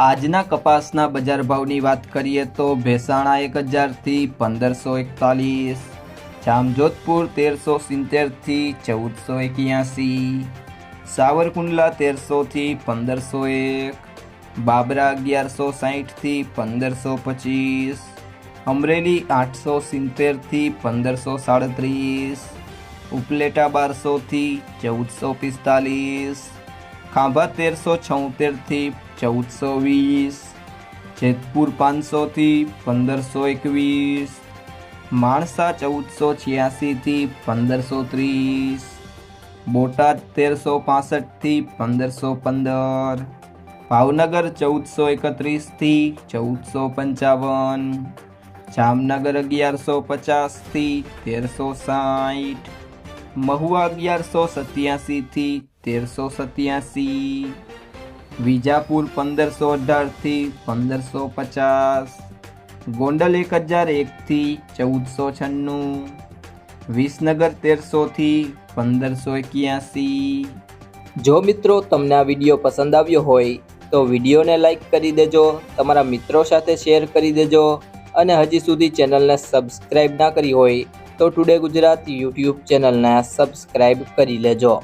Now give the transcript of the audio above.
આજના કપાસના બજાર ભાવની વાત કરીએ તો ભેસાણા એક હજારથી પંદરસો એકતાલીસ, જામજોધપુર તેરસો સિત્તેરથી ચૌદસો એક્યાસી, સાવરકુંડલા તેરસોથી પંદરસો એક, બાબરા અગિયારસો સાહીઠથી પંદરસો પચીસ, અમરેલી આઠસો સિત્તેરથી પંદરસો સાડત્રીસ, ઉપલેટા બારસોથી ચૌદસો પિસ્તાલીસ ખાંભા તેરસો છોતેરથી ચૌદસો વીસ, જેતપુર પાંચસોથી પંદરસો એકવીસ, માણસા ચૌદસો છ્યાસીથી પંદરસો ત્રીસ, બોટાદ તેરસો પાસઠથી પંદરસો પંદર, ભાવનગર ચૌદસો એકત્રીસથી ચૌદસો પંચાવન, જામનગર અગિયારસો પચાસથી તેરસો સાઠ મહુવા અગિયારસો સત્યાસીથી તેરસો સત્યાસી, વિજાપુર પંદરસો અઢારથી પંદરસો પચાસ, ગોંડલ એક હજાર એકથી ચૌદસો છન્નું, વિસનગર તેરસોથી પંદરસો એક્યાસી. જો મિત્રો તમને આ વીડિયો પસંદ આવ્યો હોય, તો વિડીયોને લાઇક કરી દેજો, તમારા મિત્રો સાથે શેર કરી દેજો, અને હજી સુધી ચેનલને સબસ્ક્રાઈબ ના કરી હોય, તો ટુડે ગુજરાત યુટ્યુબ ચેનલને સબસ્ક્રાઈબ કરી લેજો.